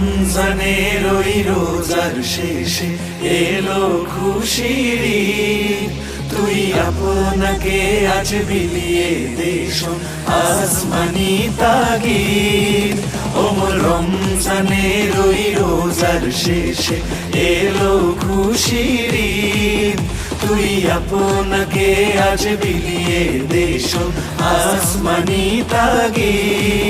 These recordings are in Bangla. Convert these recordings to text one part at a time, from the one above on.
রমজানের ওই রোজার শেষে এলো খুশির। তুই আপনাকে আজ বিলিয়ে দেশ আসমানি তাগিদ। ওমন রমজানের ওই রোজার শেষে এলো খুশির। তুই আপনাকে আজ বিলিয়ে দেশ আসমানি তাগিদ।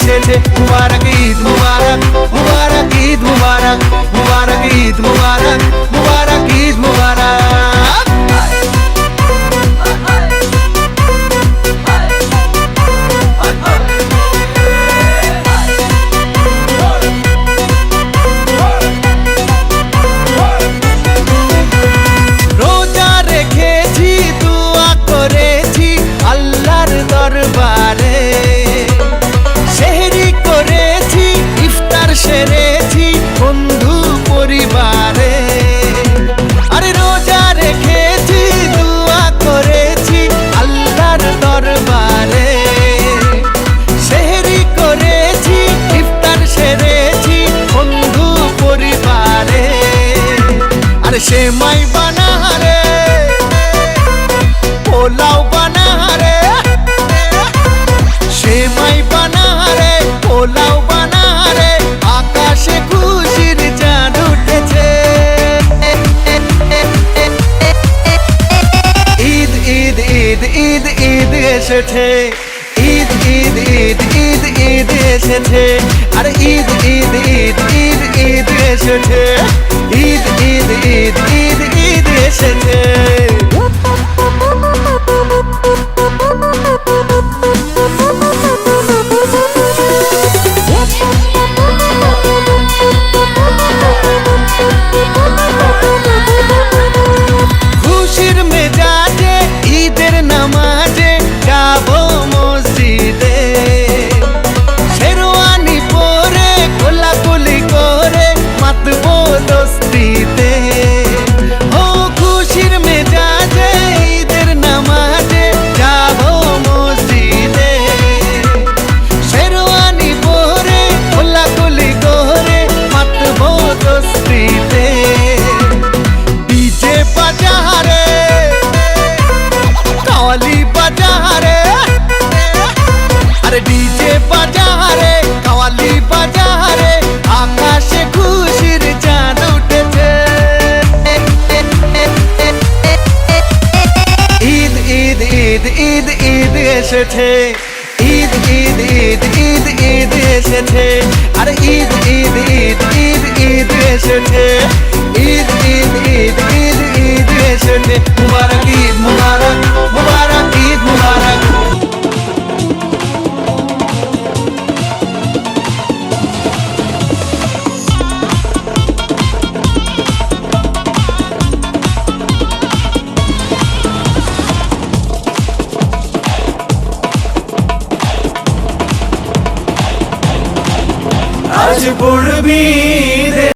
এসেছে মুবারক ঈদ মুবারক আরে সে মাই বানারে পোলাও বানারে সে মাই বানারে পোলাও বানারে আকাশে খুশির চাঁদ উঠেছে ঈদ ঈদ ঈদ ঈদ ঈদ এসেছে ঈদ ঈদ ঈদ ঈদ ঈদ এসেছে আরে ঈদ ঈদ ঈদ ঈদ ঈদ এসেছে ঈদ ঈদ ঈদ এসেছে ঈদ ঈদ ঈদ ঈদ ঈদ এসেছে আরে ঈদ ঈদ ঈদ ঈদ ঈদ এসেছে ঈদ ঈদ ঈদ ঈদ ঈদ এসেছে মুবারক নামাজ পড়বি?